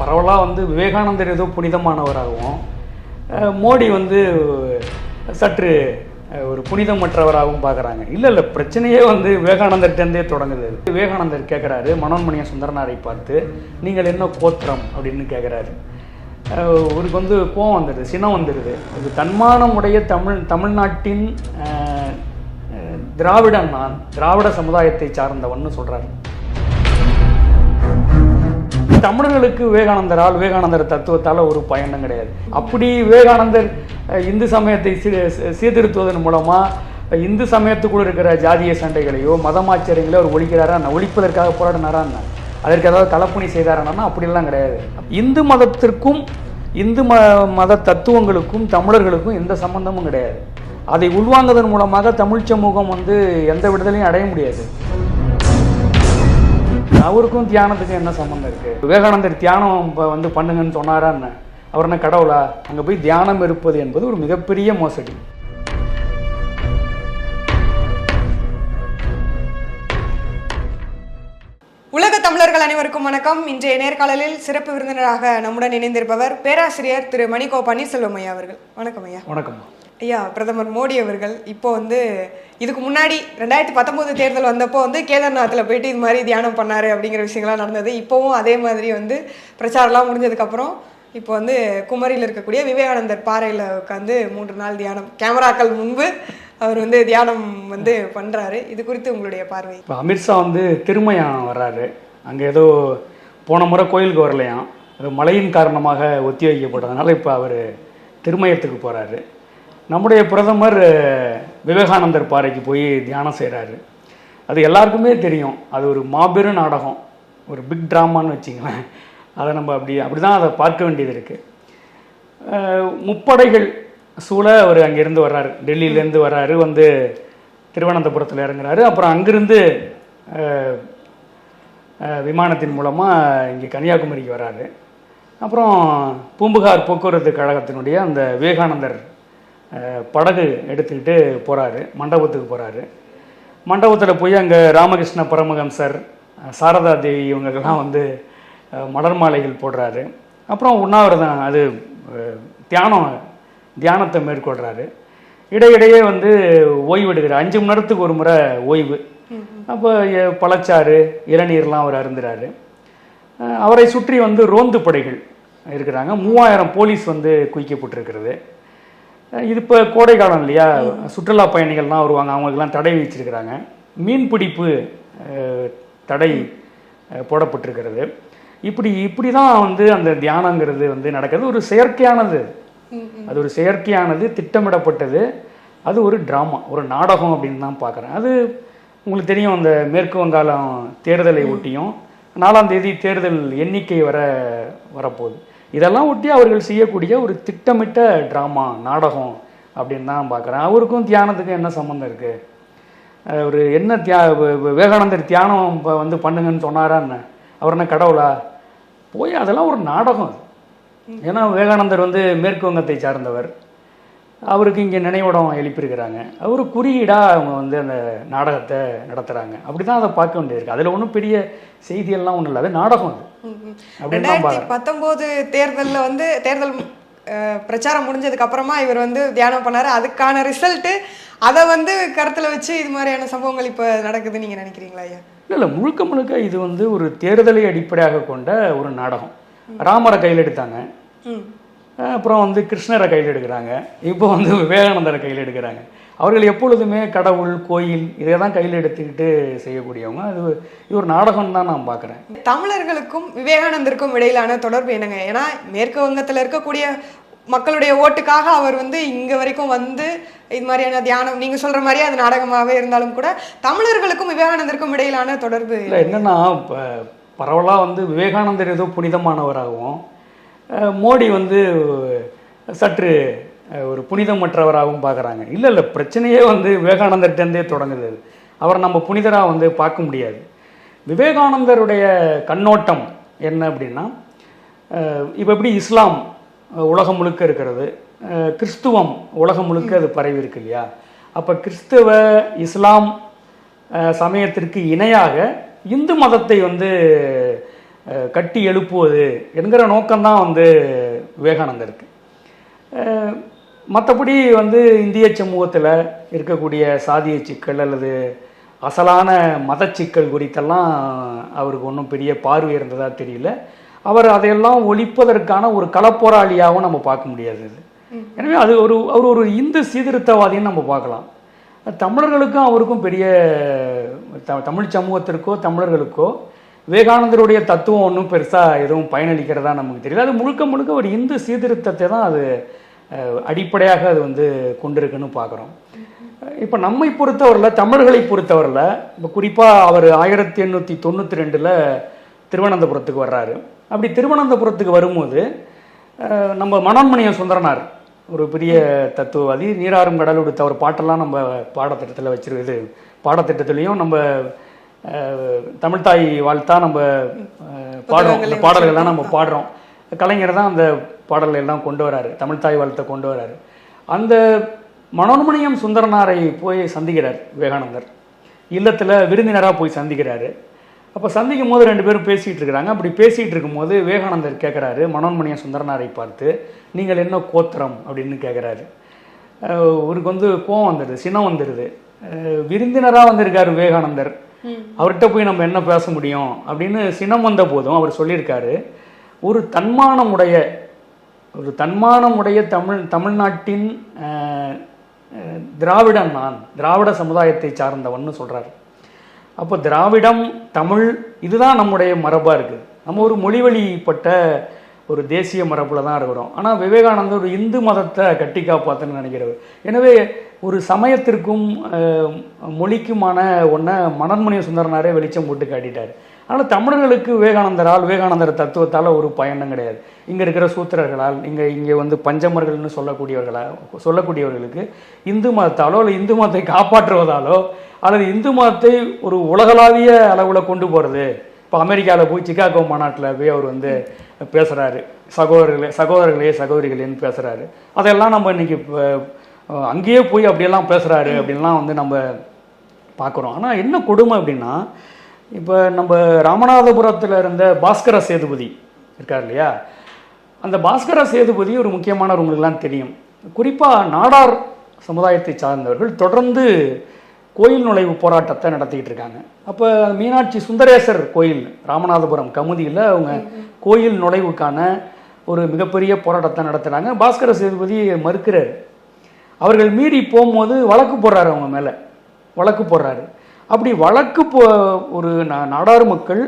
பரவலாக வந்து விவேகானந்தர் ஏதோ புனிதமானவராகவும் மோடி வந்து சற்று ஒரு புனிதமற்றவராகவும் பார்க்குறாங்க. இல்லை இல்லை பிரச்சனையே வந்து விவேகானந்தர்கிட்டருந்தே தொடங்குது. விவேகானந்தர் கேட்குறாரு மனோன்மணிய சுந்தரனாரை பார்த்து நீங்கள் என்ன கோத்திரம்? அப்படின்னு கேட்குறாரு இவருக்கு வந்து கோவம் வந்துடுது சினம் வந்துடுது. இது தன்மானமுடைய தமிழ் தமிழ்நாட்டின் திராவிடன் நான் திராவிட சமுதாயத்தை சார்ந்தவன்னு சொல்கிறாரு தமிழர்களுக்கு விவேகானந்தரால் விவேகானந்தர் தத்துவத்தால் ஒரு பயனும் கிடையாது. அப்படி விவேகானந்தர் இந்து சமயத்தை சீ- சீர்திருத்துவதன் மூலமாக இந்து சமயத்துக்குள் இருக்கிற ஜாதிய சண்டைகளையோ மதமாச்சரியங்களையோ அவர் ஒழிக்கிறாரா ஒழிப்பதற்காக போராடினாரா அதற்கு ஏதாவது தலப்பணி செய்தாரானா அப்படிலாம் கிடையாது. இந்து மதத்திற்கும் இந்து ம மத தத்துவங்களுக்கும் தமிழர்களுக்கும் எந்த சம்பந்தமும் கிடையாது. அதை உள்வாங்குவதன் மூலமாக தமிழ் சமூகம் வந்து எந்த விடுதலையும் அடைய முடியாது. அவருக்கும் தியானத்துக்கும் என்ன சம்மந்தம் இருக்கு? விவேகானந்தர் தியானம் இப்ப வந்து பண்ணுங்கன்னு சொன்னாரா என்ன? அவர் என்ன கடவுளா? அங்க போய் தியானம் இருப்பது என்பது ஒரு மிகப்பெரிய மோசடி. உலக தமிழர்கள் அனைவருக்கும் வணக்கம். இன்றைய நேர்காணலில் சிறப்பு விருந்தினராக நம்முடன் இணைந்திருப்பவர் பேராசிரியர் திரு மணிகோ பன்னீர்செல்வம் ஐயா அவர்கள். வணக்கம் ஐயா. வணக்கம்மா. ஐயா பிரதமர் மோடி அவர்கள் இப்போ வந்து இதுக்கு முன்னாடி ரெண்டாயிரத்தி பத்தொம்போது தேர்தல் வந்தப்போ வந்து கேதார்நாத்தில் போயிட்டு இது மாதிரி தியானம் பண்ணாரு அப்படிங்கிற விஷயங்கள்லாம் நடந்தது. இப்போவும் அதே மாதிரி வந்து பிரச்சாரம்லாம் முடிஞ்சதுக்கப்புறம் இப்போ வந்து குமரியில் இருக்கக்கூடிய விவேகானந்தர் பாறையில் உட்காந்து மூன்று நாள் தியானம் கேமராக்கள் முன்பு அவர் வந்து தியானம் வந்து பண்ணுறாரு இது குறித்து உங்களுடைய பார்வை. இப்போ அமித்ஷா வந்து திருமயானம் வர்றாரு. அங்கே ஏதோ போன முறை கோயிலுக்கு வரலையாம். அது மழையின் காரணமாக ஒத்தி வைக்கப்பட்டதுனால இப்போ அவர் திருமயத்துக்கு போகிறாரு நம்முடைய பிரதமர் விவேகானந்தர் பாறைக்கு போய் தியானம் செய்கிறாரு அது எல்லாருக்குமே தெரியும். அது ஒரு மாபெரும் நாடகம். ஒரு பிக் ட்ராமான்னு வச்சிங்களேன். அதை நம்ம அப்படி அப்படி தான் அதை பார்க்க வேண்டியது இருக்குது முப்படைகள் சூழ அவர் அங்கேருந்து வர்றாரு. டெல்லியிலேருந்து வர்றாரு. வந்து திருவனந்தபுரத்தில் இறங்குறாரு. அப்புறம் அங்கேருந்து விமானத்தின் மூலமாக இங்கே கன்னியாகுமரிக்கு வர்றாரு. அப்புறம் பூம்புகார் போக்குவரத்து கழகத்தினுடைய அந்த விவேகானந்தர் படகு எடுத்துக்கிட்டு போகிறாரு மண்டபத்துக்கு போகிறாரு மண்டபத்தில் போய் அங்கே ராமகிருஷ்ண பரமஹம்சர் சாரதா தேவி இவங்கெல்லாம் வந்து மலர் மாலைகள் போடுறாரு. அப்புறம் உண்ணாவிரதம் அது தியானம் தியானத்தை மேற்கொள்கிறாரு இடையிடையே வந்து ஓய்வெடுக்கிறார். அஞ்சு மணி நேரத்துக்கு ஒரு முறை ஓய்வு. அப்போ பழச்சாறு இளநீர்லாம் அவர் அருந்துறாரு. அவரை சுற்றி வந்து ரோந்து படைகள் இருக்கிறாங்க. மூவாயிரம் போலீஸ் வந்து குவிக்கப்பட்டிருக்கிறது. இது இப்போ கோடை காலம் இல்லையா? சுற்றுலா பயணிகள்லாம் வருவாங்க. அவங்களுக்கெல்லாம் தடை விதிச்சிருக்கிறாங்க. மீன்பிடிப்பு தடை போடப்பட்டிருக்கிறது. இப்படி இப்படி தான் வந்து அந்த தியானங்கிறது வந்து நடக்கிறது. ஒரு செயற்கையானது. அது ஒரு செயற்கையானது திட்டமிடப்பட்டது. அது ஒரு ட்ராமா ஒரு நாடகம் அப்படின்னு தான் பார்க்குறேன். அது உங்களுக்கு தெரியும் அந்த மேற்கு வங்காளம் தேர்தலை ஒட்டியும் நாலாம் தேதி தேர்தல் எண்ணிக்கை வர வரப்போகுது. இதெல்லாம் ஒட்டி அவர்கள் செய்யக்கூடிய ஒரு திட்டமிட்ட ட்ராமா நாடகம் அப்படின்னு தான் பார்க்குறேன். அவருக்கும் தியானத்துக்கும் என்ன சம்மந்தம் இருக்குது ஒரு என்ன தியா விவேகானந்தர் தியானம் இப்போ வந்து பண்ணுங்கன்னு சொன்னாரா என்ன? அவர் என்ன கடவுளா? போய் அதெல்லாம் ஒரு நாடகம். ஏன்னா விவேகானந்தர் வந்து மேற்கு வங்கத்தை சார்ந்தவர். அவருக்கு இங்கே நினைவிடம் எழுப்பியிருக்கிறாங்க. அவர் குறியீடாக அவங்க வந்து அந்த நாடகத்தை நடத்துகிறாங்க அப்படி தான் அதை பார்க்க வேண்டியது அதில் ஒன்றும் பெரிய செய்தியெல்லாம் ஒன்றும் இல்லை. அது நாடகம் அது. ரெண்டாயிரத்தி பத்தொம்போது தேர்தலில் வந்து தேர்தல் பிரச்சாரம் முடிஞ்சதுக்கு அப்புறமா இவர் வந்து தியானம் பண்ணாரு. அதுக்கான ரிசல்ட்டு அதை வந்து கருத்தில் வச்சு இது மாதிரியான சம்பவங்கள் இப்போ நடக்குதுன்னு நீங்கள் நினைக்கிறீங்களா ஐயா? இல்லை இல்லை. முழுக்க முழுக்க இது வந்து ஒரு தேர்தலை அடிப்படையாக கொண்ட ஒரு நாடகம். ராமரை கையில் எடுத்தாங்க. அப்புறம் வந்து கிருஷ்ணரை கையில் எடுக்கிறாங்க. இப்போ வந்து விவேகானந்தரை கையில் எடுக்கிறாங்க. அவர்கள் எப்பொழுதுமே கடவுள் கோயில் இதை தான் கையில் எடுத்துக்கிட்டு செய்யக்கூடியவங்க. அது இது ஒரு நாடகம் தான் நான் பார்க்குறேன். தமிழர்களுக்கும் விவேகானந்தருக்கும் இடையிலான தொடர்பு என்னங்க? ஏன்னா மேற்கு வங்கத்தில் இருக்கக்கூடிய மக்களுடைய ஓட்டுக்காக அவர் வந்து இங்க வரைக்கும் வந்து இது மாதிரியான தியானம் நீங்க சொல்ற மாதிரி அது நாடகமாகவே இருந்தாலும் கூட தமிழர்களுக்கும் விவேகானந்தருக்கும் இடையிலான தொடர்பு இல்லை என்னென்னா இப்போ பரவலாக வந்து விவேகானந்தர் ஏதோ புனிதமானவராகவும் மோடி வந்து சற்று ஒரு புனிதமற்றவராகவும் பார்க்குறாங்க. இல்லை இல்லை பிரச்சனையே வந்து விவேகானந்தர்கிட்டருந்தே தொடங்குது அவர் நம்ம புனிதராக வந்து பார்க்க முடியாது. விவேகானந்தருடைய கண்ணோட்டம் என்ன அப்படின்னா இப்போ எப்படி இஸ்லாம் உலகம் முழுக்க இருக்கிறது கிறிஸ்துவம் உலகம் முழுக்க அது பரவி இருக்கு இல்லையா? அப்போ கிறிஸ்துவ இஸ்லாம் சமயத்திற்கு இணையாக இந்து மதத்தை வந்து கட்டி எழுப்புவது என்கிற நோக்கம்தான் வந்து விவேகானந்தருக்கு மற்றபடி வந்து இந்திய சமூகத்தில் இருக்கக்கூடிய சாதிய சிக்கல் அல்லது அசலான மத சிக்கல் குறித்தெல்லாம் அவருக்கு ஒன்றும் பெரிய பார்வை இருந்ததா தெரியல. அவர் அதையெல்லாம் ஒழிப்பதற்கான ஒரு களப்போராளியாகவும் நம்ம பார்க்க முடியாது இது எனவே அது ஒரு அவர் ஒரு இந்து சீர்திருத்தவாதின்னு நம்ம பார்க்கலாம். தமிழர்களுக்கும் அவருக்கும் பெரிய த- தமிழ் சமூகத்திற்கோ தமிழர்களுக்கோ விவேகானந்தருடைய தத்துவம் ஒன்றும் பெருசாக எதுவும் பயனளிக்கிறதா நமக்கு தெரியல. அது முழுக்க முழுக்க ஒரு இந்து சீர்திருத்தத்தை தான் அது அடிப்படையாக அது வந்து கொண்டிருக்குன்னு பார்க்குறோம் இப்போ நம்மை பொறுத்தவரையில் தமிழர்களை பொறுத்தவரையில் இப்போ குறிப்பாக அவர் ஆயிரத்தி எண்ணூற்றி தொண்ணூற்றி ரெண்டில் திருவனந்தபுரத்துக்கு வர்றாரு. அப்படி திருவனந்தபுரத்துக்கு வரும்போது நம்ம மனோன்மணியம் சுந்தரனார் ஒரு பெரிய தத்துவவாதி நீராறும் கடல் உடுத்த ஒரு பாட்டெல்லாம் நம்ம பாடத்திட்டத்தில் வச்சிரு பாடத்திட்டத்துலேயும் நம்ம அஹ், தமிழ்த்தாய் வாழ்த்தா நம்ம பாடுறோம். பாடல்கள்லாம் நம்ம பாடுறோம். கலைஞர் தான் அந்த பாடல்கள் எல்லாம் கொண்டு வராரு. தமிழ்த்தாய் வாழ்த்தை கொண்டு வராரு. அந்த மனோன்மணியம் சுந்தரனாரை போய் சந்திக்கிறார் விவேகானந்தர். இல்லத்தில் விருந்தினராக போய் சந்திக்கிறாரு. அப்போ சந்திக்கும் போது ரெண்டு பேரும் பேசிகிட்டு இருக்கிறாங்க. அப்படி பேசிகிட்டு இருக்கும்போது விவேகானந்தர் கேட்குறாரு மனோன்மணியம் சுந்தரனாரை பார்த்து நீங்கள் என்ன கோத்திரம்? அப்படின்னு கேட்குறாரு அவருக்கு வந்து கோவம் வந்துடுது சினம் வந்துடுது விருந்தினராக வந்திருக்காரு விவேகானந்தர். அவர்கிட்ட போய் நம்ம என்ன பேச முடியும் அப்படின்னு சினம் வந்த போதும் அவர் சொல்லியிருக்காரு. ஒரு தன்மானமுடைய ஒரு தன்மானமுடைய தமிழ் தமிழ்நாட்டின் திராவிடன் நான் திராவிட சமுதாயத்தை சார்ந்தவன்னு சொல்கிறாரு அப்போ திராவிடம் தமிழ் இதுதான் நம்முடைய மரபாக இருக்குது நம்ம ஒரு மொழி வழிப்பட்ட ஒரு தேசிய மரபில் தான் இருக்கிறோம். ஆனால் விவேகானந்தர் ஒரு இந்து மதத்தை கட்டி காப்பாற்றுன்னு நினைக்கிறவர். எனவே ஒரு சமயத்திற்கும் மொழிக்குமான ஒன்றை மனன்மணி சுந்தரனாரே வெளிச்சம் போட்டு காட்டிட்டார். ஆனால் தமிழர்களுக்கு விவேகானந்தரால் விவேகானந்தர் தத்துவத்தால் ஒரு பயனும் கிடையாது. இங்கே இருக்கிற சூத்திரர்களால் இங்கே இங்கே வந்து பஞ்சமர்கள்னு சொல்லக்கூடியவர்களா சொல்லக்கூடியவர்களுக்கு இந்து மதத்தாலோ அல்லது இந்து மதத்தை காப்பாற்றுவதாலோ அல்லது இந்து மதத்தை ஒரு உலகளாவிய அளவில் கொண்டு போகிறது இப்போ அமெரிக்காவில் போய் சிகாகோ மாநாட்டில் போய் அவர் வந்து பேசுகிறாரு சகோதரர்களே சகோதரர்களே சகோதரிகளேன்னு பேசுகிறாரு அதெல்லாம் நம்ம இன்றைக்கி அங்கேயே போய் அப்படியெல்லாம் பேசுகிறாரு அப்படின்லாம் வந்து நம்ம பார்க்குறோம். ஆனால் என்ன கொடுமை அப்படின்னா இப்போ நம்ம ராமநாதபுரத்தில் இருந்த பாஸ்கர சேதுபதி இருக்கார் இல்லையா? அந்த பாஸ்கர சேதுபதி ஒரு முக்கியமானவங்களுக்குலாம் தெரியும். குறிப்பாக நாடார் சமுதாயத்தை சார்ந்தவர்கள் தொடர்ந்து கோயில் நுழைவு போராட்டத்தை நடத்திக்கிட்டு இருக்காங்க. அப்போ மீனாட்சி சுந்தரேசர் கோயில் ராமநாதபுரம் கமுதியில் அவங்க கோயில் நுழைவுக்கான ஒரு மிகப்பெரிய போராட்டத்தை நடத்துகிறாங்க பாஸ்கர சேதுபதி மறுக்கிறார் அவர்கள் மீறி போகும்போது வழக்கு போடுறாரு அவங்க மேலே. வழக்கு போடுறாரு. அப்படி வழக்கு போ ஒரு நாடார் மக்கள்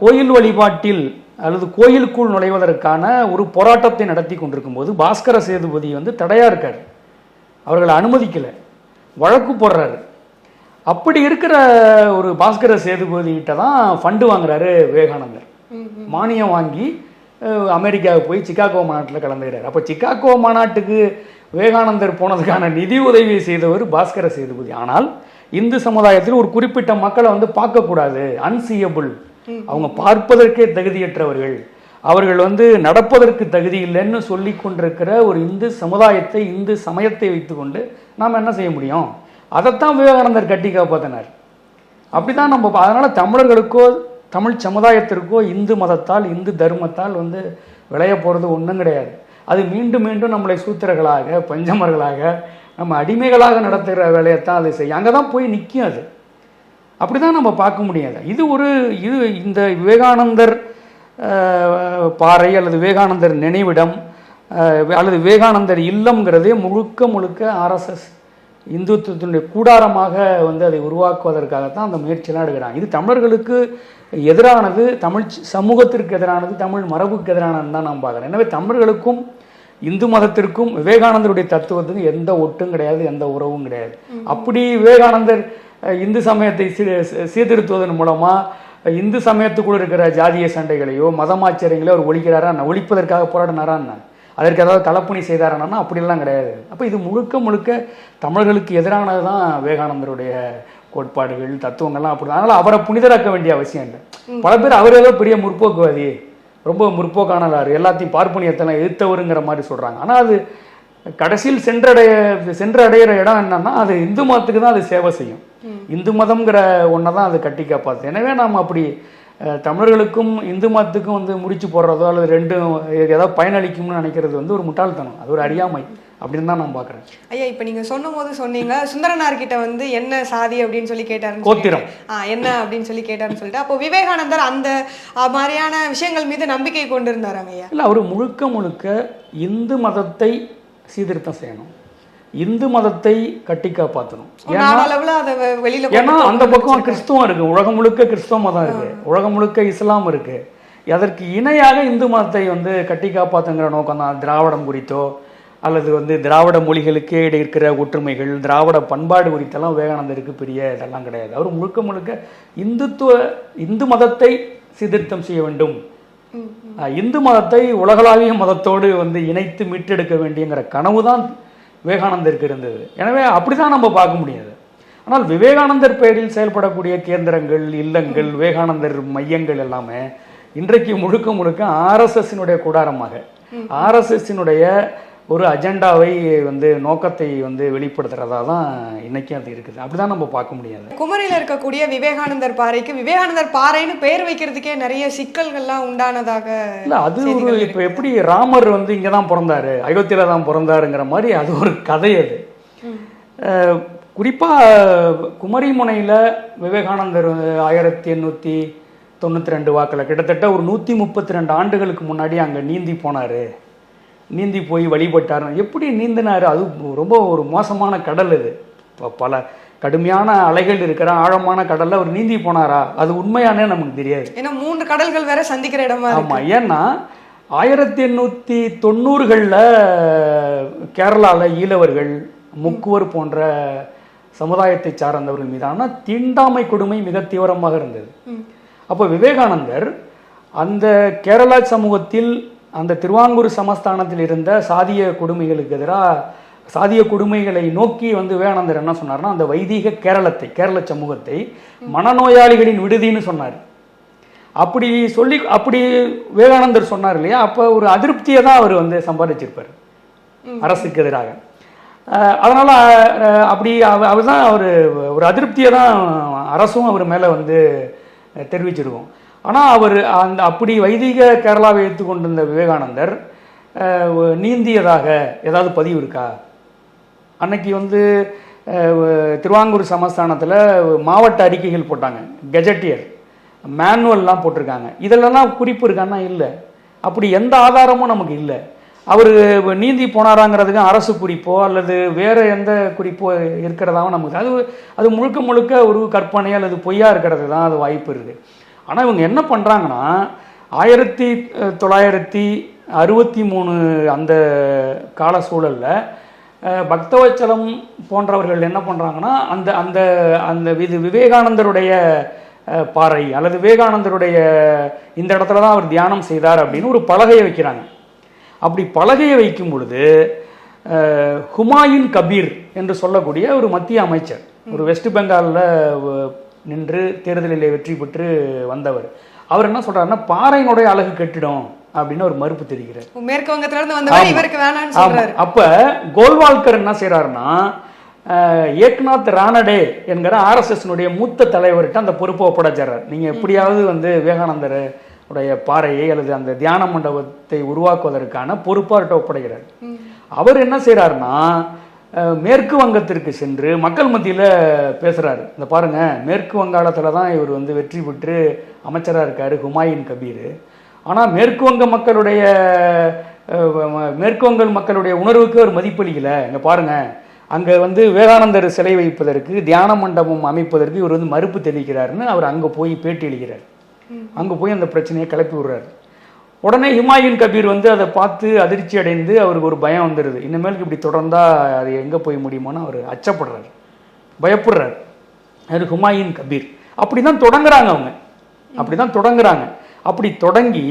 கோயில் வழிபாட்டில் அல்லது கோயிலுக்குள் நுழைவதற்கான ஒரு போராட்டத்தை நடத்தி கொண்டிருக்கும் போது பாஸ்கர சேதுபதி வந்து தடையா இருக்கார். அவர்களை அனுமதிக்கலை. வழக்கு போடுறாரு. அப்படி இருக்கிற ஒரு பாஸ்கர சேதுபதி கிட்ட தான் ஃபண்டு வாங்குறாரு விவேகானந்தர். மானியம் வாங்கி அமெரிக்காவுக்கு போய் சிக்காகோ மாநாட்டில் கலந்துக்கிறார். அப்போ சிக்காகோ மாநாட்டுக்கு விவேகானந்தர் போனதுக்கான நிதி உதவி செய்தவர் பாஸ்கர சேதுபதி. ஆனால் இந்து சமுதாயத்தில் ஒரு குறிப்பிட்ட மக்களை வந்து பார்க்கக்கூடாது. அன்சியபிள் அவங்க பார்ப்பதற்கே தகுதியற்றவர்கள். அவர்கள் வந்து நடப்பதற்கு தகுதி இல்லைன்னு சொல்லி கொண்டிருக்கிற ஒரு இந்து சமுதாயத்தை இந்து சமயத்தை வைத்துக்கொண்டு நாம் என்ன செய்ய முடியும்? அதைத்தான் விவேகானந்தர் கட்டி காப்பாத்தினார். அப்படிதான் நம்ம பா- அதனால தமிழர்களுக்கோ தமிழ் சமுதாயத்திற்கோ இந்து மதத்தால் இந்து தர்மத்தால் வந்து விளைய போகிறது ஒன்றும் கிடையாது. அது மீண்டும் மீண்டும் நம்மளை சூத்திரர்களாக பஞ்சமர்களாக நம்ம அடிமைகளாக நடத்துகிற வேலையைத்தான் அது செய்யும். அங்கே தான் போய் நிற்கும் அது. அப்படிதான் நம்ம பார்க்க முடியாது. இது ஒரு இது இந்த விவேகானந்தர் பாறை அல்லது விவேகானந்தர் நினைவிடம் அல்லது விவேகானந்தர் இல்லம்ங்கிறதே முழுக்க முழுக்க ஆர்எஸ்எஸ் இந்துத்துவத்தினுடைய கூடாரமாக வந்து அதை உருவாக்குவதற்காகத்தான் அந்த முயற்சியெல்லாம் எடுக்கிறாங்க. இது தமிழர்களுக்கு எதிரானது தமிழ் சமூகத்திற்கு எதிரானது தமிழ் மரபுக்கு எதிரானதுன்னு தான் நான் பார்க்குறேன். எனவே தமிழர்களுக்கும் இந்து மதத்திற்கும் விவேகானந்தருடைய தத்துவத்துக்கும் எந்த ஒட்டும் கிடையாது எந்த உறவும் கிடையாது. அப்படி விவேகானந்தர் இந்து சமயத்தை சீர்திருத்துவதன் மூலமா அஹ், இந்து சமயத்துக்குள்ள இருக்கிற ஜாதிய சண்டைகளையோ மதமாச்சரியங்களையோ அவர் ஒழிக்கிறாரா ஒழிப்பதற்காக போராடினாரா என்ன அதற்கு ஏதாவது கலப்பணி செய்தாரானா அப்படிலாம் கிடையாது. அப்போ இது முழுக்க முழுக்க தமிழர்களுக்கு எதிரானது தான் விவேகானந்தருடைய கோட்பாடுகள் தத்துவங்கள்லாம் அப்படி அதனால அவரை புனிதராக்க வேண்டிய அவசியம் இல்லை. பல பேர் அவர் ஏதோ பெரிய முற்போக்குவாதி ரொம்ப முற்போக்கானதார் எல்லாத்தையும் பார்ப்பனியத்தெல்லாம் எதிர்த்தவருங்கிற மாதிரி சொல்றாங்க. ஆனா அது கடைசியில் சென்றடைய சென்றடைகிற இடம் என்னன்னா அது இந்து மதத்துக்கு தான் அது சேவை செய்யும். இந்து மதம்ங்கிற ஒன்றை தான் அது கட்டி காப்பாத்து எனவே நாம் அப்படி தமிழர்களுக்கும் இந்து மதத்துக்கும் வந்து முடிச்சு போடுறதோ அல்லது ரெண்டும் ஏதாவது பயனளிக்கும்னு நினைக்கிறது வந்து ஒரு முட்டாள்தனம். அது ஒரு அறியாமை. அப்படின்னு தான் நான் பார்க்குறேன். ஐயா இப்போ நீங்க சொன்னும் போது சொன்னீங்க சுந்தரனார் கிட்ட வந்து என்ன சாதி அப்படின்னு சொல்லி கேட்டாருன்னு கோத்திரம். ஆ என்ன அப்படின்னு சொல்லி கேட்டாருன்னு சொல்லிட்டு. அப்போ விவேகானந்தர் அந்த மாதிரியான விஷயங்கள் மீது நம்பிக்கை கொண்டிருந்தாராங்க ஐயா? இல்லை அவர் முழுக்க முழுக்க இந்து மதத்தை சீர்திருத்தம் செய்யணும். இந்து மதத்தை கட்டி காப்பாற்றணும் ஏன்னா அந்த பக்கம். கிறிஸ்துவம் இருக்கு. உலகம் முழுக்க கிறிஸ்துவ மதம் இருக்கு. உலகம் முழுக்க இஸ்லாம் இருக்கு. அதற்கு இணையாக இந்து மதத்தை வந்து கட்டி காப்பாத்துங்கிற நோக்கம் தான் திராவிடம் குறித்தோ அல்லது வந்து திராவிட மொழிகளுக்கே இடையே இருக்கிற ஒற்றுமைகள் திராவிட பண்பாடு குறித்தெல்லாம் விவேகானந்தருக்கு பெரிய இதெல்லாம் கிடையாது. அவர் முழுக்க முழுக்க இந்துத்துவ இந்து மதத்தை சீர்திருத்தம் செய்ய வேண்டும். இந்து மதத்தை உலகளாவிய மதத்தோடு வந்து இணைத்து மீட்டெடுக்க வேண்டியங்கிற கனவு தான் விவேகானந்தருக்கு இருந்தது. எனவே அப்படிதான் நம்ம பார்க்க முடியாது. ஆனால் விவேகானந்தர் பெயரில் செயல்படக்கூடிய கேந்திரங்கள் இல்லங்கள் விவேகானந்தர் மையங்கள் எல்லாமே இன்றைக்கு முழுக்க முழுக்க ஆர்எஸ்எஸ்னுடைய கூடாரமாக ஆர்எஸ்எஸ்னுடைய ஒரு அஜெண்டாவை வந்து நோக்கத்தை வந்து வெளிப்படுத்துறதா தான் இன்னைக்கு அது இருக்குது. அப்படிதான் நம்ம பார்க்க முடியாது. குமரியில இருக்கக்கூடிய விவேகானந்தர் பாறைக்கு விவேகானந்தர் பாறைன்னு பெயர் வைக்கிறதுக்கே நிறைய சிக்கல்கள்லாம் உண்டானதாக இல்ல அது ஒரு இப்ப எப்படி ராமர் வந்து இங்க தான் பிறந்தாரு அயோத்தியில தான் பிறந்தாருங்கிற மாதிரி அது ஒரு கதை அது. அஹ், குறிப்பா குமரிமுனையில விவேகானந்தர் ஆயிரத்தி எண்ணூத்தி தொண்ணூத்தி ரெண்டு வாக்குல கிட்டத்தட்ட ஒரு நூத்தி முப்பத்தி ரெண்டு ஆண்டுகளுக்கு முன்னாடி அங்க நீந்தி போனாரு. நீந்தி போய் வழிபட்டார் எப்படி நீந்தினாரு? அது ரொம்ப ஒரு மோசமான கடல் இது. பல கடுமையான அலைகள் இருக்கிற ஆழமான கடல்ல அவர் நீந்தி போனாரா? அது உண்மையானே நமக்கு தெரியாது. ஏன்னா மூன்று கடல்கள் வேற சந்திக்கிற இடமா ஆமா ஏன்னா ஆயிரத்தி எண்ணூத்தி தொண்ணூறுகளில் கேரளால ஈழவர்கள் முக்குவர் போன்ற சமுதாயத்தை சார்ந்தவர்கள் மீதான தீண்டாமை கொடுமை மிக தீவிரமாக இருந்தது. அப்போ விவேகானந்தர் அந்த கேரளா சமூகத்தில் அந்த திருவாங்கூர் சமஸ்தானத்தில் இருந்த சாதிய கொடுமைகளுக்கு எதிராக சாதிய கொடுமைகளை நோக்கி வந்து விவேகானந்தர் என்ன சொன்னார்னா அந்த வைதீக கேரளத்தை கேரள சமூகத்தை மனநோயாளிகளின் விடுதின்னு சொன்னார். அப்படி சொல்லி அப்படி விவேகானந்தர் சொன்னார் இல்லையா? அப்போ ஒரு அதிருப்தியை தான் அவர் வந்து சம்பாதிச்சிருப்பார். அரசுக்கு எதிராக. அதனால அப்படி அவர் தான் அவர் ஒரு அதிருப்தியை தான் அரசும் அவர் மேலே வந்து தெரிவிச்சிருக்கும். ஆனால் அவர் அந்த அப்படி வைதிக கேரளாவை எடுத்துக்கொண்டிருந்த விவேகானந்தர் நீந்தியதாக ஏதாவது பதிவு இருக்கா? அன்னைக்கு வந்து திருவாங்கூர் சமஸ்தானத்தில் மாவட்ட அறிக்கைகள் போட்டாங்க. கெஜட்டியர் மேனுவல்லாம் போட்டிருக்காங்க. இதெல்லாம் குறிப்பு இருக்கான்னா இல்லை. அப்படி எந்த ஆதாரமும் நமக்கு இல்லை. அவர் நீந்தி போனாராங்கிறதுக்கு அரசு குறிப்போ அல்லது வேறு எந்த குறிப்போ இருக்கிறதாவும் நமக்கு அது அது முழுக்க முழுக்க ஒரு கற்பனை அல்லது பொய்யா இருக்கிறது தான் அது வாய்ப்பு இருக்குது ஆனால் இவங்க என்ன பண்ணுறாங்கன்னா ஆயிரத்தி தொள்ளாயிரத்தி அறுபத்தி மூணு அந்த கால சூழலில் பக்தவச்சலம் போன்றவர்கள் என்ன பண்ணுறாங்கன்னா அந்த அந்த அந்த இது விவேகானந்தருடைய பாறை அல்லது விவேகானந்தருடைய இந்த இடத்துல தான் அவர் தியானம் செய்தார் அப்படின்னு ஒரு பலகையை வைக்கிறாங்க. அப்படி பலகையை வைக்கும் பொழுது ஹுமாயூன் கபீர் என்று சொல்லக்கூடிய ஒரு மத்திய அமைச்சர் ஒரு வெஸ்ட் பெங்காலில் நின்று தேர்தலில் வெற்றி பெற்று வந்தவர். அவர் என்ன சொல்றாருன்னா பாறையினுடைய அழகு கெட்டிடும் அப்படின்னு ஒரு மறுப்பு தெரிகிறார் மேற்கு வங்கத்துல இருந்து வந்தவர். இவருக்கு வேணாம்னு. சொல்றாரு. அப்ப கோல்வால்கர் என்ன செய்றாருன்னா அஹ், ஏக்நாத் ரானடே என்கிற ஆர்எஸ்எஸ்னுடைய மூத்த தலைவர்கிட்ட அந்த பொறுப்பை ஒப்படைச்சார் நீங்க எப்படியாவது வந்து விவேகானந்தர் உடைய பாறையை அல்லது அந்த தியான மண்டபத்தை உருவாக்குவதற்கான பொறுப்பார்கிட்ட ஒப்படைக்கிறார். அவர் என்ன செய்றாருன்னா அஹ், மேற்கு வங்கத்திற்கு சென்று மக்கள் மத்தியில பேசுறாரு. இந்த பாருங்க மேற்கு வங்காளத்துல தான் இவர் வந்து வெற்றி பெற்று அமைச்சரா இருக்காரு ஹுமாயூன் கபீர். ஆனா மேற்கு வங்க மக்களுடைய மேற்கு வங்க மக்களுடைய உணர்வுக்கு ஒரு மதிப்பளிக்கல. இங்க பாருங்க அங்க வந்து விவேகானந்தர் சிலை வைப்பதற்கு தியான மண்டபம் அமைப்பதற்கு இவர் வந்து மறுப்பு தெரிவிக்கிறாருன்னு அவர் அங்க போய் பேட்டி அளிக்கிறார். அங்க போய் அந்த பிரச்சனையை கிளப்பி விடுறாரு. உடனே ஹுமாயூன் கபீர் வந்து அதை பார்த்து அதிர்ச்சி அடைந்து அவருக்கு ஒரு பயம் வந்துடுது இனிமேலுக்கு இப்படி தொடர்ந்தா அது எங்க போய் முடியுமோன்னு அவர் அச்சப்படுறாரு. பயப்படுறாரு. அது ஹுமாயூன் கபீர். அப்படிதான் தொடங்குறாங்க அவங்க. அப்படிதான் தொடங்குறாங்க. அப்படி தொடங்கி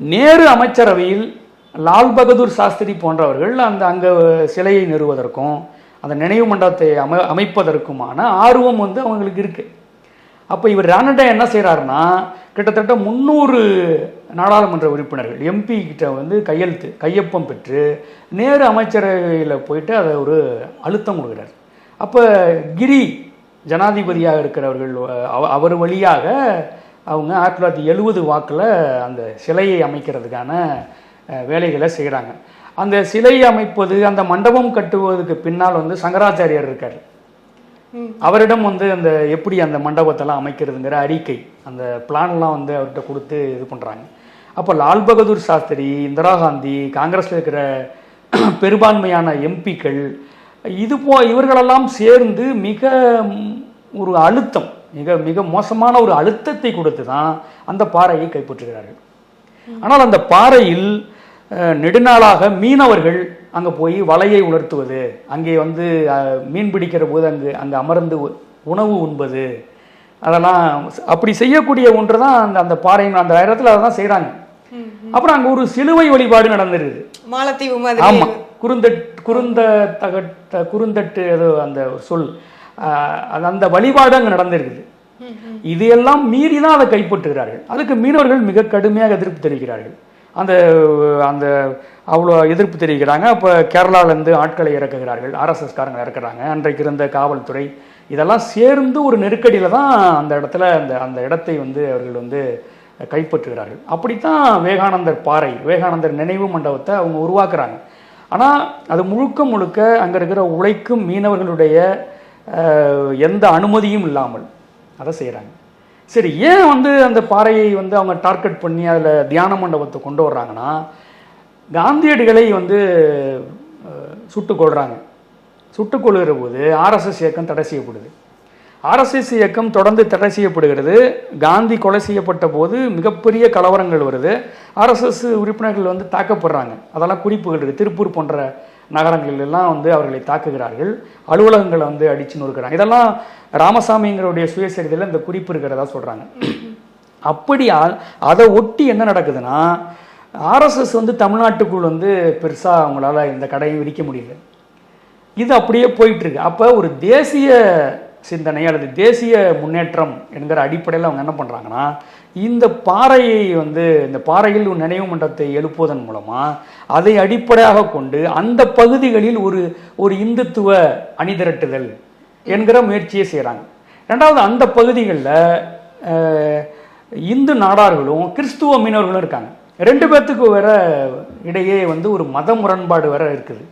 நேரு அமைச்சரவையில் லால் பகதூர் சாஸ்திரி போன்றவர்கள் அந்த அங்க சிலையை நிறுவதற்கும் அந்த நினைவு மண்டபத்தை அமை அமைப்பதற்குமான ஆர்வம் வந்து அவங்களுக்கு இருக்குது அப்போ இவர் ரானடா என்ன செய்கிறாருன்னா கிட்டத்தட்ட முந்நூறு நாடாளுமன்ற உறுப்பினர்கள் எம்பி கிட்ட வந்து கையெழுத்து கையொப்பம் பெற்று நேரு அமைச்சரவையில் போயிட்டு அதை ஒரு அழுத்தம் கொடுக்குறார். அப்போ கிரி ஜனாதிபதியாக இருக்கிறவர்கள் அவ- அவர் வழியாக அவங்க ஆயிரத்தி தொள்ளாயிரத்தி எழுபது வாக்கில் அந்த சிலையை அமைக்கிறதுக்கான வேலைகளை செய்கிறாங்க அந்த சிலை அமைப்பது அந்த மண்டபம் கட்டுவதற்கு பின்னால் வந்து சங்கராச்சாரியார் இருக்கார். அவரிடம் வந்து அந்த எப்படி அந்த மண்டபத்தெல்லாம் அமைக்கிறதுங்கிற அறிக்கை அந்த பிளான்லாம் வந்து அவர்கிட்ட கொடுத்து இது பண்ணுறாங்க அப்போ லால் பகதூர் சாஸ்திரி இந்திரா காந்தி காங்கிரஸில் இருக்கிற பெரும்பான்மையான எம்பிக்கள் இது போ இவர்களெல்லாம் சேர்ந்து மிக ஒரு அழுத்தம் மிக மிக மோசமான ஒரு அழுத்தத்தை கொடுத்து தான் அந்த பாறையை கைப்பற்றுகிறார்கள். ஆனால் அந்த பாறையில் நெடுநாளாக மீனவர்கள் அங்கே போய் வலையை உலர்த்துவது அங்கே வந்து மீன் பிடிக்கிற போது அங்கு அங்கே அமர்ந்து உணவு உண்பது. அதெல்லாம் அப்படி செய்யக்கூடிய ஒன்று தான் அந்த அந்த பாறையின் அந்த இடத்துல அதை தான் செய்கிறாங்க அப்புறம் அங்கே ஒரு சிலுவை வழிபாடு நடந்துருது. மாலத்தீவு மாதிரி. ஆமா. குறுந்தட் குறுந்த தகட்ட குறுந்தட்டு ஏதோ அந்த சொல். அந்த வழிபாடு அங்கே நடந்திருக்குது. இதையெல்லாம் மீறி தான் அதை கைப்பற்றுகிறார்கள். அதுக்கு மீனவர்கள் மிக கடுமையாக எதிர்ப்பு தெரிவிக்கிறார்கள். அந்த அந்த அவ்வளோ எதிர்ப்பு தெரிவிக்கிறாங்க. அப்போ கேரளாவிலேருந்து ஆட்களை இறக்குகிறார்கள். ஆர்எஸ்எஸ்காரங்களை இறக்குறாங்க. அன்றைக்கு இருந்த காவல்துறை. இதெல்லாம் சேர்ந்து ஒரு நெருக்கடியில் தான் அந்த இடத்துல அந்த அந்த இடத்தை வந்து அவர்கள் வந்து கைப்பற்றுகிறார்கள். அப்படித்தான் விவேகானந்தர் பாறை விவேகானந்தர் நினைவு மண்டபத்தை அவங்க உருவாக்குறாங்க. ஆனால் அது முழுக்க முழுக்க அங்கே இருக்கிற உழைக்கும் மீனவர்களுடைய எந்த அனுமதியும் இல்லாமல் அதை செய்கிறாங்க சரி ஏன் வந்து அந்த பாறையை வந்து அவங்க டார்கெட் பண்ணி அதில் தியான மண்டபத்தை கொண்டு வர்றாங்கன்னா காந்தியடிகளை வந்து அஹ், சுட்டுக் கொள்றாங்க சுட்டுக் கொள்கிற போது ஆர்எஸ்எஸ் இயக்கம் தடை செய்யப்படுது. ஆர்எஸ்எஸ் இயக்கம் தொடர்ந்து தடை செய்யப்படுகிறது. காந்தி கொலை செய்யப்பட்ட போது மிகப்பெரிய கலவரங்கள் வருது. ஆர்எஸ்எஸ் உறுப்பினர்கள் வந்து தாக்கப்படுறாங்க. அதெல்லாம் குறிப்புகள் இருக்குது திருப்பூர் போன்ற நகரங்களில் வந்து அவர்களை தாக்குகிறார்கள். அலுவலகங்களை வந்து அடித்து நொறுக்கிறாங்க. இதெல்லாம் ராமசாமிங்கிறவுடைய சுயசரிதையில் இந்த குறிப்பு இருக்கிறதா சொல்கிறாங்க அப்படியால் அதை ஒட்டி என்ன நடக்குதுன்னா ஆர்எஸ்எஸ் வந்து தமிழ்நாட்டுக்குள் வந்து பெருசாக அவங்களால இந்த கடையை விரிக்க முடியல. இது அப்படியே போயிட்டுருக்கு. அப்போ ஒரு தேசிய சிந்தனை அல்லது தேசிய முன்னேற்றம் என்கிற அடிப்படையில் அவங்க என்ன பண்ணுறாங்கன்னா இந்த பாறையை வந்து இந்த பாறையில் ஒரு நினைவு மன்றத்தை எழுப்புவதன் மூலமாக அதை அடிப்படையாக கொண்டு அந்த பகுதிகளில் ஒரு ஒரு இந்துத்துவ அணிதிரட்டுதல் என்கிற முயற்சியை செய்கிறாங்க ரெண்டாவது அந்த பகுதிகளில் இந்து நாடார்களும் கிறிஸ்துவ மீனவர்களும் இருக்காங்க. ரெண்டு பேர்த்துக்கு வேற இடையே வந்து ஒரு மத முரண்பாடு வேற இருக்குது.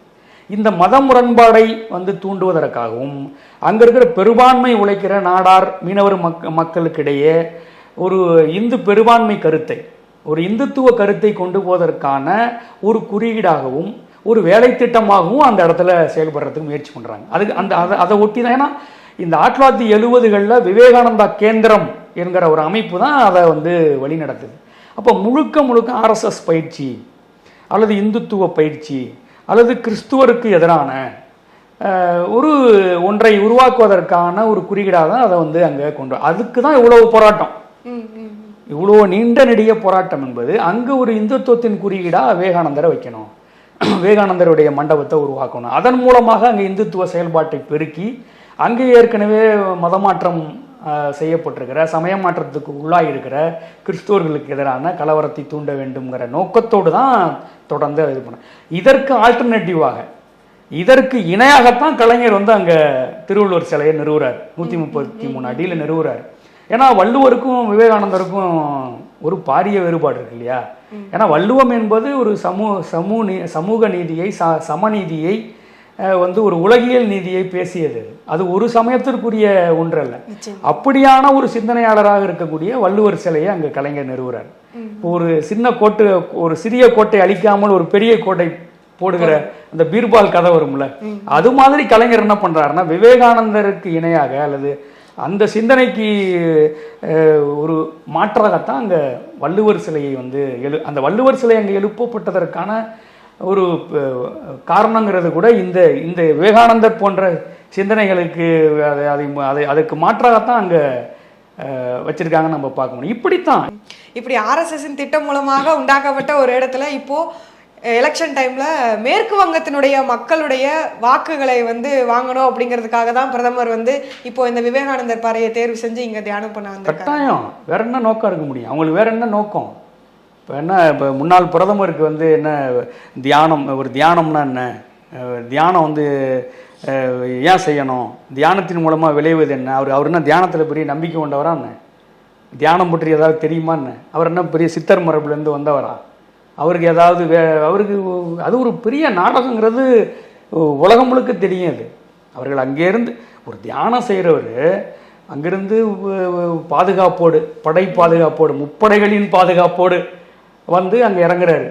இந்த மத முரண்பாடை வந்து தூண்டுவதற்காகவும் அங்கே இருக்கிற பெரும்பான்மை உழைக்கிற நாடார் மீனவர் மக் மக்களுக்கிடையே ஒரு இந்து பெரும்பான்மை கருத்தை ஒரு இந்துத்துவ கருத்தை கொண்டு போவதற்கான ஒரு குறியீடாகவும் ஒரு வேலை திட்டமாகவும் அந்த இடத்துல செயல்படுறதுக்கு முயற்சி பண்ணுறாங்க அதுக்கு அந்த அதை அதை ஒட்டி தான் ஏன்னா இந்த ஆயிரத்தி தொள்ளாயிரத்தி எழுபதுகளில் விவேகானந்தா கேந்திரம் என்கிற ஒரு அமைப்பு தான் அதை வந்து வழி நடத்துது அப்போ முழுக்க முழுக்க ஆர்எஸ்எஸ் பயிற்சி அல்லது இந்துத்துவ பயிற்சி அல்லது கிறிஸ்துவருக்கு எதிரான ஒரு ஒன்றை உருவாக்குவதற்கான ஒரு குறியீடாக தான் அதை வந்து அங்கே கொண்டு அதுக்கு தான் இவ்வளவு போராட்டம். இவ்வளோ நீண்ட நெடிய போராட்டம் என்பது அங்கே ஒரு இந்துத்துவத்தின் குறியீடாக விவேகானந்தரை வைக்கணும். விவேகானந்தருடைய மண்டபத்தை உருவாக்கணும். அதன் மூலமாக அங்கே இந்துத்துவ செயல்பாட்டை பெருக்கி அங்கே ஏற்கனவே மதமாற்றம் செய்யப்பட்டிருக்கிற சமய மாற்றத்துக்கு உள்ளாகியிருக்கிற கிறிஸ்துவர்களுக்கு எதிரான கலவரத்தை தூண்ட வேண்டும்ங்கிற நோக்கத்தோடு தான் தொடர்ந்து இது பண்ண. இதற்கு ஆல்டர்னேட்டிவாக இதற்கு இணையாகத்தான் கலைஞர் வந்து அங்கே திருவள்ளுவர் சிலையை நிறுவுறார். நூற்றி முப்பத்தி மூணு அடியில் நிறுவுறார். ஏன்னா வள்ளுவருக்கும் விவேகானந்தருக்கும் ஒரு பாரிய வேறுபாடு இருக்கு இல்லையா? ஏன்னா வள்ளுவம் என்பது ஒரு சமூ சமூ நீ- சமூக நீதியை ச சமநீதியை வந்து ஒரு உலகியல் நீதியை பேசியது. அது ஒரு சமயத்திற்குரிய ஒன்றல்ல. அப்படியான ஒரு சிந்தனையாளராக இருக்கக்கூடிய வள்ளுவர் சிலையை அங்கே கலைஞர் நிறுவுறார். ஒரு சின்ன கோட்டை ஒரு சிறிய கோட்டை அழிக்காமல் ஒரு பெரிய கோட்டை போடுகிற அந்த பீர்பால் கதை வரும்ல? அது மாதிரி கலைஞர் என்ன பண்றாருன்னா விவேகானந்தருக்கு இணையாக அல்லது அந்த சிந்தனைக்கு ஒரு மாற்றாகத்தான் அங்க வள்ளுவர் சிலையை வந்து எழு அந்த வள்ளுவர் சிலை அங்கே எழுப்பப்பட்டதற்கான ஒரு காரணங்கிறது கூட இந்த இந்த விவேகானந்தர் போன்ற சிந்தனைகளுக்கு அதை அதை அதை அதுக்கு மாற்றாகத்தான் அங்க அஹ், வச்சிருக்காங்கன்னு நம்ம பார்க்க முடியும். இப்படித்தான். இப்படி ஆர்எஸ்எஸ்ஸின் திட்டம் மூலமாக உண்டாக்கப்பட்ட ஒரு இடத்துல இப்போ எலெக்ஷன் டைமில் மேற்கு வங்கத்தினுடைய மக்களுடைய வாக்குகளை வந்து வாங்கணும் அப்படிங்கிறதுக்காக தான் பிரதமர் வந்து இப்போ இந்த விவேகானந்தர் பாறையை தேர்வு செஞ்சு இங்கே தியானம் பண்ண வந்து கட்டாயம். வேற என்ன நோக்கம் இருக்க முடியும்? அவங்களுக்கு வேற என்ன நோக்கம்? இப்போ என்ன இப்போ முன்னாள் பிரதமருக்கு வந்து என்ன தியானம் ஒரு தியானம்னா என்ன? தியானம் வந்து ஏன் செய்யணும்? தியானத்தின் மூலமாக விளைவது என்ன? அவர் அவர் என்ன தியானத்தில் பெரிய நம்பிக்கை கொண்டவரா என்ன? தியானம் பற்றி ஏதாவது தெரியுமா என்ன? அவர் என்ன பெரிய சித்தர் மரபுலேருந்து வந்தவரா? அவருக்கு ஏதாவது வே அவருக்கு அது ஒரு பெரிய நாடகங்கிறது உலகம் முழுக்க தெரியும் அது. அவர்கள் அங்கேருந்து ஒரு தியானம் செய்கிறவர் அங்கிருந்து பாதுகாப்போடு படை பாதுகாப்போடு முப்படைகளின் பாதுகாப்போடு வந்து அங்கே இறங்குறாரு.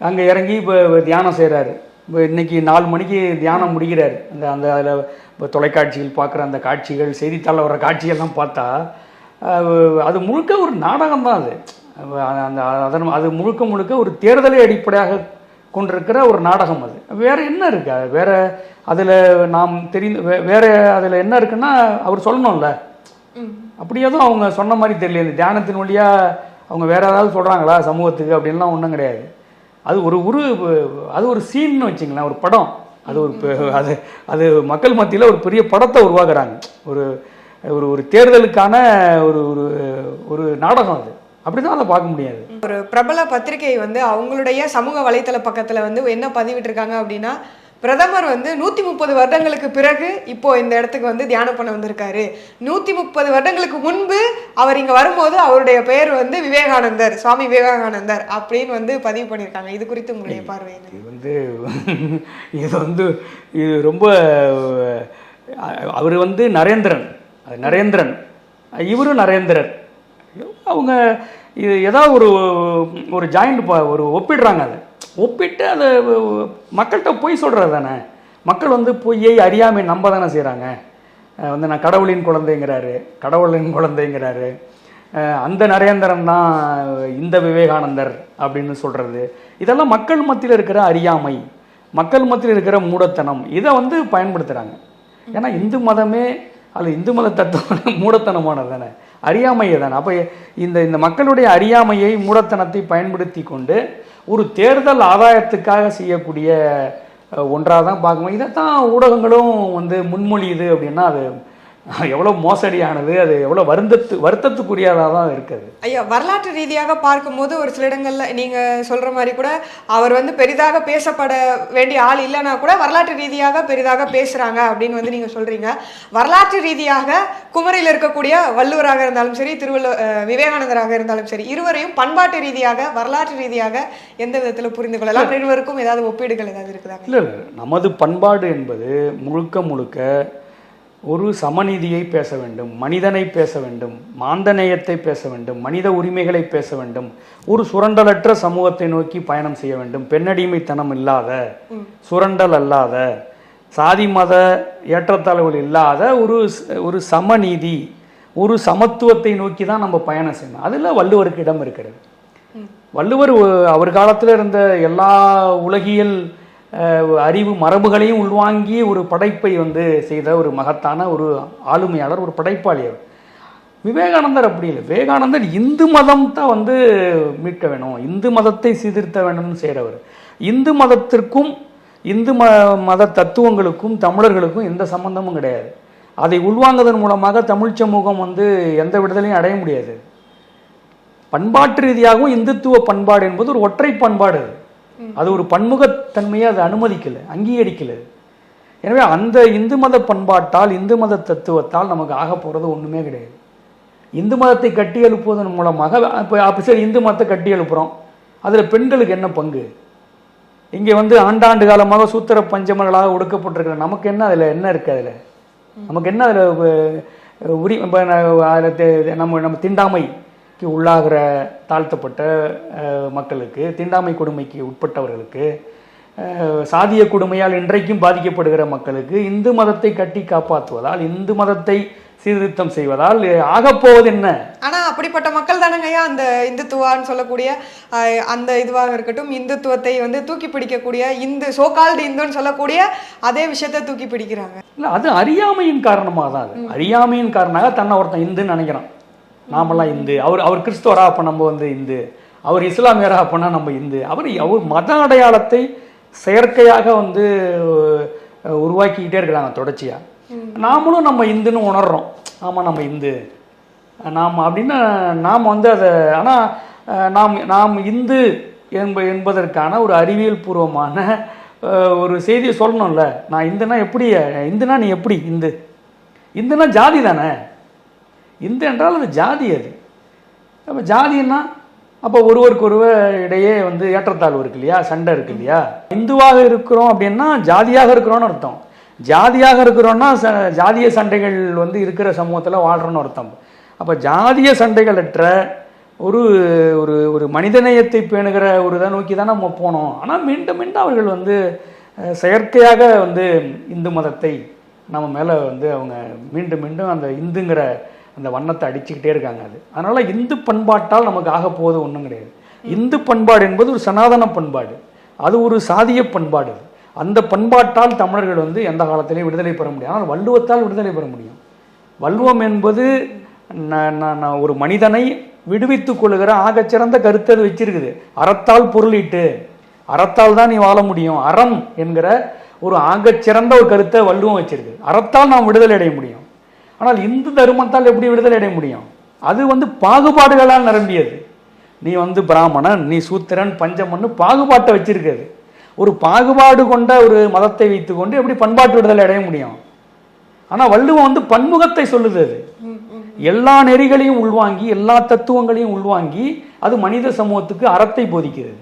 அங்கே இறங்கி இப்போ தியானம் செய்கிறாரு இப்போ இன்னைக்கு நாலு மணிக்கு தியானம் முடிக்கிறாரு அந்த அந்த அதில் இப்போ தொலைக்காட்சியில் பார்க்குற அந்த காட்சிகள் செய்தித்தாளில் வர காட்சியெல்லாம் பார்த்தா அது முழுக்க ஒரு நாடகம் தான் அது. அந்த அதன் அது முழுக்க முழுக்க ஒரு தேர்தலை அடிப்படையாக கொண்டிருக்கிற ஒரு நாடகம் அது. வேற என்ன இருக்கு? அது வேற அதில் நாம் தெரிந்து வே- வேற அதில் என்ன இருக்குன்னா அவர் சொல்லணும்ல. அப்படி எதுவும் அவங்க சொன்ன மாதிரி தெரியல. இந்த தியானத்தின் வழியா அவங்க வேற ஏதாவது சொல்றாங்களா? சமூகத்துக்கு அப்படின்லாம் ஒன்றும் கிடையாது. அது ஒரு உரு அது ஒரு சீன்னு வச்சுங்களேன். ஒரு படம். அது ஒரு பெ- அது அது மக்கள் மத்தியில் ஒரு பெரிய படத்தை உருவாக்குறாங்க. ஒரு ஒரு ஒரு தேர்தலுக்கான ஒரு ஒரு ஒரு நாடகம் அது. அப்படிதான் அதை பார்க்க முடியாது. ஒரு பிரபல பத்திரிகை வந்து அவங்களுடைய சமூக வலைத்தள பக்கத்துல வந்து என்ன பதிவிட்டிருக்காங்க அப்படின்னா பிரதமர் வந்து நூத்தி முப்பது வருடங்களுக்கு பிறகு இப்போ இந்த இடத்துக்கு வந்து தியானம் பண்ண வந்திருக்காரு. நூத்தி முப்பது வருடங்களுக்கு முன்பு அவர் இங்க வரும்போது அவருடைய பெயர் வந்து விவேகானந்தர் சுவாமி விவேகானந்தர் அப்படின்னு வந்து பதிவு பண்ணியிருக்காங்க. இது குறித்து உங்களுடைய பார்வை இது வந்து இது வந்து இது ரொம்ப அவர் வந்து நரேந்திரன். அது நரேந்திரன். இவரும் நரேந்திரர். அவங்க இது ஏதாவது ஒரு ஒரு ஜாயிண்ட் ஒரு ஒப்பிடுறாங்க அதை. ஒப்பிட்டு அதை மக்கள்கிட்ட பொய் சொல்கிறது தானே. மக்கள் வந்து பொய்யை அறியாமை நம்ப தானே செய்கிறாங்க வந்து நான் கடவுளின் குழந்தைங்கிறாரு கடவுளின் குழந்தைங்கிறாரு. அந்த நரேந்திரன் தான் இந்த விவேகானந்தர் அப்படின்னு சொல்கிறது இதெல்லாம் மக்கள் மத்தியில் இருக்கிற அறியாமை மக்கள் மத்தியில் இருக்கிற மூடத்தனம். இதை வந்து பயன்படுத்துகிறாங்க ஏன்னா இந்து மதமே அது இந்து மத தத்துவம் மூடத்தனமானது தானே. அறியாமையை தான். அப்போ இந்த இந்த மக்களுடைய அறியாமையை மூடத்தனத்தை பயன்படுத்தி கொண்டு ஒரு தேர்தல் ஆதாயத்துக்காக செய்யக்கூடிய ஒன்றாக தான் பார்க்கணும். இதைத்தான் ஊடகங்களும் வந்து முன்மொழியுது அப்படின்னா அது எவ்வளோ மோசடியானது அது எவ்வளோ வருந்தத்து வருத்தத்துக்குரியதாக தான் இருக்குது. ஐயா வரலாற்று ரீதியாக பார்க்கும்போது ஒரு சில இடங்கள்ல நீங்க சொல்ற மாதிரி கூட அவர் வந்து பெரிதாக பேசப்பட வேண்டிய ஆள் இல்லைன்னா கூட வரலாற்று ரீதியாக பெரிதாக பேசுறாங்க அப்படின்னு வந்து நீங்க சொல்றீங்க. வரலாற்று ரீதியாக குமரியில் இருக்கக்கூடிய வள்ளுவராக இருந்தாலும் சரி திருவள்ளுவர் விவேகானந்தராக இருந்தாலும் சரி இருவரையும் பண்பாட்டு ரீதியாக வரலாற்று ரீதியாக எந்த விதத்துல புரிந்து கொள்ளலாம்? இருவருக்கும் ஏதாவது ஒப்பீடுகள் ஏதாவது இருக்குதாங்க இல்லை இல்லை. நமது பண்பாடு என்பது முழுக்க முழுக்க ஒரு சமநீதியை பேச வேண்டும் மனிதனை பேச வேண்டும் மாந்தநேயத்தை பேச வேண்டும் மனித உரிமைகளை பேச வேண்டும் ஒரு சுரண்டலற்ற சமூகத்தை நோக்கி பயணம் செய்ய வேண்டும். பெண்ணடிமைத்தனம் இல்லாத சுரண்டல் அல்லாத சாதி மத ஏற்றத்தாழ்வுகள் இல்லாத ஒரு ஒரு சமநீதி ஒரு சமத்துவத்தை நோக்கி தான் நம்ம பயணம் செய்யணும். அதில் வள்ளுவருக்கு இடம் இருக்கிறது. வள்ளுவர் அவர் காலத்தில் இருந்த எல்லா உலகியல் அறிவு மரபுகளையும் உள்வாங்கி ஒரு படைப்பை வந்து செய்த ஒரு மகத்தான ஒரு ஆளுமையாளர் ஒரு படைப்பாளி அவர். விவேகானந்தர் அப்படி இல்லை. விவேகானந்தர் இந்து மதம் தான் வந்து மீட்க வேணும் இந்து மதத்தை சீர்திருத்த வேணும்னு செய்கிறவர் இந்து மதத்திற்கும் இந்து ம மத தத்துவங்களுக்கும் தமிழர்களுக்கும் எந்த சம்பந்தமும் கிடையாது. அதை உள்வாங்குவதன் மூலமாக தமிழ் சமூகம் வந்து எந்த விடுதலையும் அடைய முடியாது. பண்பாட்டு ரீதியாகவும் இந்துத்துவ பண்பாடு என்பது ஒரு ஒற்றை பண்பாடு அது. அது ஒரு பன்முகத்தன்மையை அது அனுமதிக்கல அங்கீகரிக்கல. எனவே அந்த இந்து மத பண்பாட்டால் இந்து மத தத்துவத்தால் நமக்கு ஆக போகிறது ஒன்றுமே கிடையாது. இந்து மதத்தை கட்டி எழுப்புவதன் மூலமாக இப்போ அப்போ சரி இந்து மதத்தை கட்டி எழுப்புறோம். அதில் பெண்களுக்கு என்ன பங்கு? இங்கே வந்து ஆண்டாண்டு காலமாக சூத்திர பஞ்சமர்களாக ஒடுக்கப்பட்டிருக்கிற நமக்கு என்ன அதில் என்ன இருக்குது அதில்? நமக்கு என்ன அதில் உரி இப்ப ந- அதுல தெ- நம்ம நம்ம திண்டாமைக்கு உள்ளாகிற தாழ்த்தப்பட்ட மக்களுக்கு தீண்டாமை கொடுமைக்கு உட்பட்டவர்களுக்கு சாதிய கொடுமையால் இன்றைக்கும் பாதிக்கப்படுகிற மக்களுக்கு இந்து மதத்தை கட்டி காப்பாற்றுவதால் இந்து மதத்தை சீர்திருத்தம் செய்வதால் ஆகப்போவது என்ன? ஆனா அப்படிப்பட்ட மக்கள் தானங்கய்யா அந்த இந்துத்துவான்னு சொல்லக்கூடிய அந்த இதுவாக இருக்கட்டும் இந்துத்துவத்தை வந்து தூக்கி பிடிக்கக்கூடிய இந்து சோகால்டு இந்துன்னு சொல்லக்கூடிய அதே விஷயத்தை தூக்கி பிடிக்கிறாங்க. இல்லை அது அறியாமையின் காரணமாக தான் அது அறியாமையின் காரணமாக தன்னை ஒருத்தன் இந்துன்னு நினைக்கிறான். நாமெல்லாம் இந்து. அவர் அவர் கிறிஸ்துவரா அப்போ நம்ம வந்து இந்து. அவர் இஸ்லாமியரா அப்போனா நம்ம இந்து. அவர் அவர் மத அடையாளத்தை செயற்கையாக வந்து உருவாக்கிக்கிட்டே இருக்கிறாங்க தொடர்ச்சியாக நாமளும் நம்ம இந்துன்னு உணர்றோம். ஆமாம் நம்ம இந்து. நாம் அப்படின்னு நாம் வந்து அதை ஆனால் நாம் நாம் இந்து என்ப என்பதற்கான ஒரு அறிவியல் பூர்வமான ஒரு செய்தியை சொல்லணும்ல. நான் இந்துனா எப்படி இந்துனா நீ எப்படி இந்து? இந்துனா ஜாதி தானே? இந்து என்றால் அது ஜாதி அது. அப்போ ஜாதின்னா அப்போ ஒருவருக்கு ஒருவர் இடையே வந்து ஏற்றத்தாழ்வு இருக்கு இல்லையா? சண்டை இருக்கு இல்லையா? இந்துவாக இருக்கிறோம் அப்படின்னா ஜாதியாக இருக்கிறோம்னு அர்த்தம். ஜாதியாக இருக்கிறோன்னா ச ஜாதிய சண்டைகள் வந்து இருக்கிற சமூகத்தில் வாழ்கிறோன்னு அர்த்தம். அப்போ ஜாதிய சண்டைகளற்ற ஒரு ஒரு ஒரு மனிதநேயத்தை பேணுகிற ஒரு இதை நோக்கி தான் நம்ம போனோம். ஆனால் மீண்டும் மீண்டும் அவர்கள் வந்து செயற்கையாக வந்து இந்து மதத்தை நம்ம மேலே வந்து அவங்க மீண்டும் மீண்டும் அந்த இந்துங்கிற அந்த வண்ணத்தை அடிச்சுக்கிட்டே இருக்காங்க அது. அதனால் இந்து பண்பாட்டால் நமக்கு ஆக போவது ஒன்றும் கிடையாது. இந்து பண்பாடு என்பது ஒரு சனாதன பண்பாடு. அது ஒரு சாதிய பண்பாடு அது. அந்த பண்பாட்டால் தமிழர்கள் வந்து எந்த காலத்திலையும் விடுதலை பெற முடியும் ஆனால் வள்ளுவத்தால் விடுதலை பெற முடியும். வள்ளுவம் என்பது நான் ஒரு மனிதனை விடுவித்துக் கொள்கிற ஆகச்சிறந்த கருத்தை அது வச்சிருக்குது. அறத்தால் பொருளீட்டு. அறத்தால் தான் நீ வாழ முடியும். அறம் என்கிற ஒரு ஆகச்சிறந்த ஒரு கருத்தை வள்ளுவம் வச்சிருக்கு. அறத்தால் நாம் விடுதலை அடைய முடியும். ஆனால் இந்து தர்மத்தால் எப்படி விடுதலை அடைய முடியும்? அது வந்து பாகுபாடுகளால் நிரம்பியது. நீ வந்து பிராமணன் நீ சூத்திரன் பஞ்சமன்னு பாகுபாட்டை வச்சிருக்கிறது. ஒரு பாகுபாடு கொண்ட ஒரு மதத்தை வைத்துக்கொண்டு எப்படி பண்பாட்டு விடுதலை அடைய முடியும்? ஆனா வள்ளுவம் வந்து பன்முகத்தை சொல்லுது அது. எல்லா நெறிகளையும் உள்வாங்கி எல்லா தத்துவங்களையும் உள்வாங்கி அது மனித சமூகத்துக்கு அறத்தை போதிக்கிறது.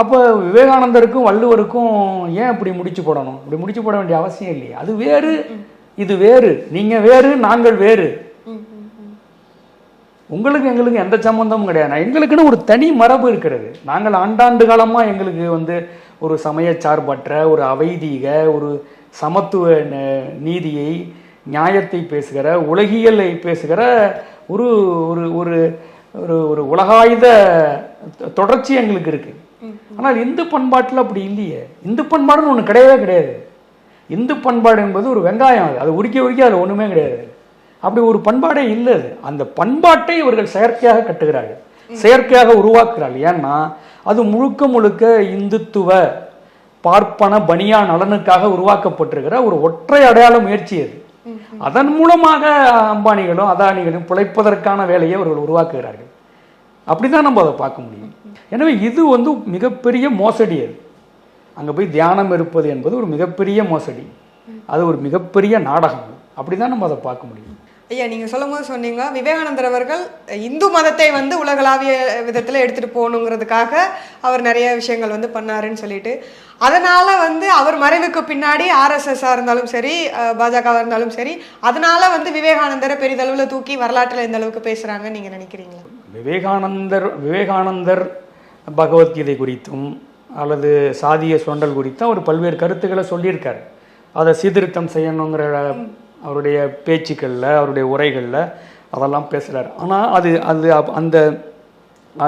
அப்போ விவேகானந்தருக்கும் வள்ளுவருக்கும் ஏன் இப்படி முடிச்சு போடணும்? இப்படி முடிச்சு போட வேண்டிய அவசியம் இல்லையே. அது வேறு. இது வேறு நீங்க வேறு நாங்கள் வேறு. உங்களுக்கு எங்களுக்கு எந்த சம்பந்தமும் கிடையாது. எங்களுக்குன்னு ஒரு தனி மரபு இருக்கிறது. நாங்கள் ஆண்டாண்டு காலமா எங்களுக்கு வந்து ஒரு சமய சார்பற்ற ஒரு அவைதீக ஒரு சமத்துவ நீதியை நியாயத்தை பேசுகிற உலகியலை பேசுகிற ஒரு ஒரு ஒரு ஒரு ஒரு உலகாயுத தொடர்ச்சி எங்களுக்கு இருக்கு. ஆனால் இந்து பண்பாட்டில் அப்படி இல்லையே. இந்து பண்பாடுன்னு ஒன்று கிடையவே கிடையாது. இந்து பண்பாடு என்பது ஒரு வெங்காயம் அது. அது உரிக்க உரிக்க அது ஒன்றுமே கிடையாது. அப்படி ஒரு பண்பாடே இல்லை அது. அந்த பண்பாட்டை இவர்கள் செயற்கையாக கட்டுகிறார்கள். செயற்கையாக உருவாக்குகிறார்கள். ஏன்னா அது முழுக்க முழுக்க இந்துத்துவ பார்ப்பன பனியா நலனுக்காக உருவாக்கப்பட்டிருக்கிற ஒரு ஒற்றை அடையாள முயற்சி அது. அதன் மூலமாக அம்பானிகளும் அதானிகளும் பிழைப்பதற்கான வேலையை அவர்கள் உருவாக்குகிறார்கள். அப்படிதான் நம்ம அதை பார்க்க முடியும். எனவே இது வந்து மிகப்பெரிய மோசடி அது. அங்கே போய் தியானம் இருப்பது என்பது ஒரு மிகப்பெரிய மோசடி. அது ஒரு மிகப்பெரிய நாடகம். அப்படிதான் நம்ம அதை பார்க்க முடியும். ஐயா நீங்க சொல்லும் போது சொன்னீங்க விவேகானந்தர் அவர்கள் இந்து மதத்தை வந்து உலகளாவிய விதத்துல எடுத்துட்டு போகணுங்கிறதுக்காக அவர் நிறைய விஷயங்கள் வந்து பண்ணாருன்னு சொல்லிட்டு. அதனால வந்து அவர் மறைவுக்கு பின்னாடி ஆர்எஸ்எஸ்ஸாக இருந்தாலும் சரி பாஜகவாக இருந்தாலும் சரி அதனால வந்து விவேகானந்தரை பெரிதளவுல தூக்கி வரலாற்றில் இந்த அளவுக்கு பேசுறாங்கன்னு நீங்க நினைக்கிறீங்களா? விவேகானந்தர் விவேகானந்தர் பகவத்கீதை குறித்தும் அல்லது சாதிய சுண்டல் குறித்தும் அவர் பல்வேறு கருத்துக்களை சொல்லியிருக்கார். அதை சீர்திருத்தம் செய்யணுங்கிற அவருடைய பேச்சுக்களில் அவருடைய உரைகளில் அதெல்லாம் பேசுகிறார் ஆனால் அது அது அப்- அந்த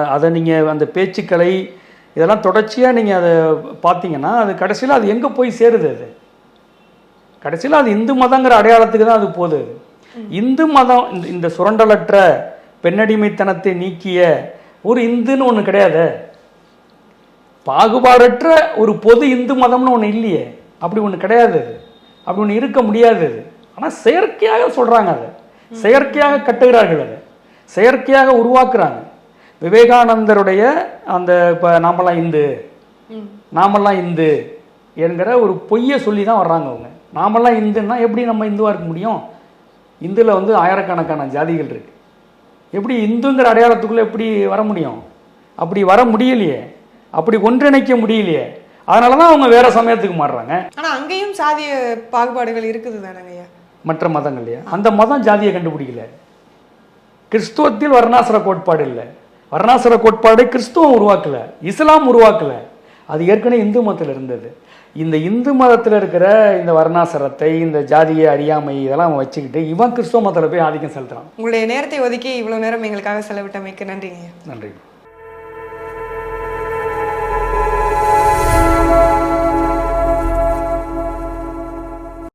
அதை நீங்கள் அந்த பேச்சுக்களை இதெல்லாம் தொடர்ச்சியாக நீங்கள் அதை பார்த்தீங்கன்னா அது கடைசியில் அது எங்கே போய் சேருது அது? கடைசியில் அது இந்து மதங்கிற அடையாளத்துக்கு தான் அது போகுது இந்து மதம் இந்த இந்த சுரண்டலற்ற பெண்ணடிமைத்தனத்தை நீக்கிய ஒரு இந்துன்னு ஒன்று கிடையாது. பாகுபாடற்ற ஒரு பொது இந்து மதம்னு ஒன்று இல்லையே. அப்படி ஒன்று கிடையாது அது. அப்படி ஒன்று இருக்க முடியாது அது. ஆனால் செயற்கையாக சொல்கிறாங்க அதை. செயற்கையாக கட்டுகிறார்கள் அதை. செயற்கையாக உருவாக்குறாங்க. விவேகானந்தருடைய அந்த இப்போ நாமெல்லாம் இந்து. நாமெல்லாம் இந்து என்கிற ஒரு பொய்யை சொல்லி தான் வர்றாங்க அவங்க. நாமெல்லாம் இந்துன்னா எப்படி நம்ம இந்துவாக இருக்க முடியும்? இந்துல வந்து ஆயிரக்கணக்கான ஜாதிகள் இருக்கு. எப்படி இந்துங்கிற அடையாளத்துக்குள்ள எப்படி வர முடியும்? அப்படி வர முடியலையே. அப்படி ஒன்றிணைக்க முடியலையே. அதனால தான் அவங்க வேற சமயத்துக்கு மாறுறாங்க. ஆனா அங்கேயும் சாதிய பாகுபாடுகள் இருக்குது தானங்க ஐயா? மற்ற மதங்கள்லையே அந்த மதம் ஜாதியை கண்டுபிடிக்கல. கிறிஸ்துவத்தில் வர்ணாசிர கோட்பாடு இல்லை. வர்ணாசிர கோட்பாடை கிறிஸ்துவம் உருவாக்கல. இஸ்லாம் உருவாக்கல. அது ஏற்கனவே இந்து மதத்தில் இருந்தது. இந்த இந்து மதத்தில் இருக்கிற இந்த வர்ணாசிரத்தை இந்த ஜாதிய அறியாமை இதெல்லாம் வச்சுக்கிட்டு இவன் கிறிஸ்துவ மதத்தில் போய் ஆதிக்கம் செலுத்துறான். உங்களுடைய நேரத்தை ஒதுக்கி இவ்வளவு நேரம் எங்களுக்காக செலவிட்டமைக்கு நன்றிங்க நன்றி